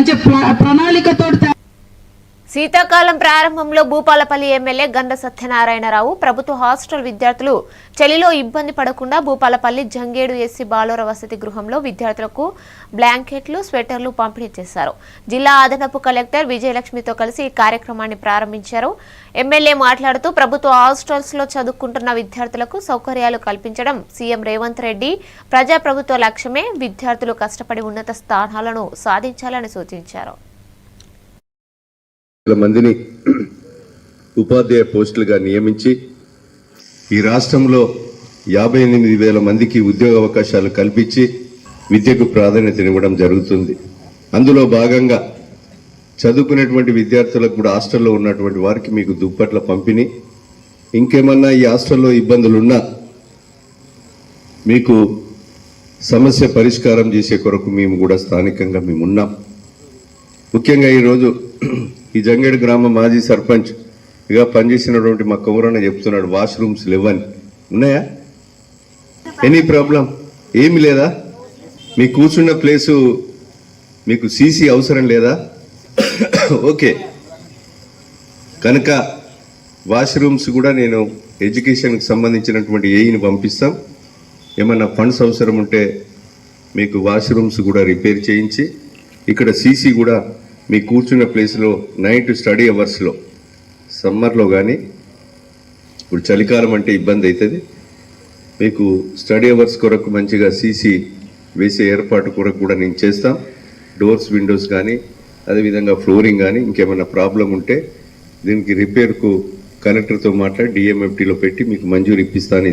మంచి ప్ర- ప్రణాళికతో శీతాకాలం ప్రారంభంలో భూపాలపల్లి ఎమ్మెల్యే గంధ సత్యనారాయణరావు ప్రభుత్వ హాస్టల్ విద్యార్థులు చలిలో ఇబ్బంది పడకుండా భూపాలపల్లి జంగేడు ఎస్సీ బాలుర వసతి గృహంలో విద్యార్థులకు బ్లాంకెట్లు స్వెటర్లు పంపిణీ చేశారు. జిల్లా అదనపు కలెక్టర్ విజయలక్ష్మితో కలిసి ఈ కార్యక్రమాన్ని ప్రారంభించారు. ఎమ్మెల్యే మాట్లాడుతూ ప్రభుత్వ హాస్టల్స్లో చదువుకుంటున్న విద్యార్థులకు సౌకర్యాలు కల్పించడం సీఎం రేవంత్ రెడ్డి ప్రజాప్రభుత్వ లక్ష్యమే. విద్యార్థులు కష్టపడి ఉన్నత స్థానాలను సాధించాలని సూచించారు. వేల మందిని ఉపాధ్యాయ పోస్టులుగా నియమించి ఈ రాష్ట్రంలో యాభై ఎనిమిది వేల మందికి ఉద్యోగ అవకాశాలు కల్పించి విద్యకు ప్రాధాన్యతనివ్వడం జరుగుతుంది. అందులో భాగంగా చదువుకునేటువంటి విద్యార్థులకు కూడా హాస్టల్లో ఉన్నటువంటి వారికి మీకు దుప్పట్ల పంపిణీ. ఇంకేమన్నా ఈ హాస్టల్లో ఇబ్బందులున్నా మీకు సమస్య పరిష్కారం చేసే కొరకు మేము కూడా స్థానికంగా మేము ఉన్నాం ముఖ్యంగా ఈరోజు ఈ జంగేడు గ్రామ మాజీ సర్పంచ్ ఇక పనిచేసినటువంటి మా కౌరన్న చెప్తున్నాడు వాష్రూమ్స్ లేవని. ఉన్నాయా? Any problem? ఏమి లేదా? మీ కూర్చున్న ప్లేసు మీకు సీసీ అవసరం లేదా? ఓకే. కనుక వాష్రూమ్స్ కూడా నేను ఎడ్యుకేషన్కి సంబంధించినటువంటి ఏఈని పంపిస్తాం. ఏమన్నా ఫండ్స్ అవసరం ఉంటే మీకు వాష్రూమ్స్ కూడా రిపేర్ చేయించి ఇక్కడ సీసీ కూడా మీ కూర్చున్న ప్లేస్లో నైట్ స్టడీ అవర్స్లో సమ్మర్లో కానీ ఇప్పుడు చలికాలం అంటే ఇబ్బంది అవుతుంది మీకు స్టడీ అవర్స్ కొరకు మంచిగా సీసీ వేసే ఏర్పాటు కొరకు కూడా నేను చేస్తాం. డోర్స్ విండోస్ కానీ అదేవిధంగా ఫ్లోరింగ్ కానీ ఇంకేమైనా ప్రాబ్లం ఉంటే దీనికి రిపేర్కు కలెక్టర్తో మాట్లాడి డిఎంఎఫ్టీలో పెట్టి మీకు మంజూరు ఇప్పిస్తాను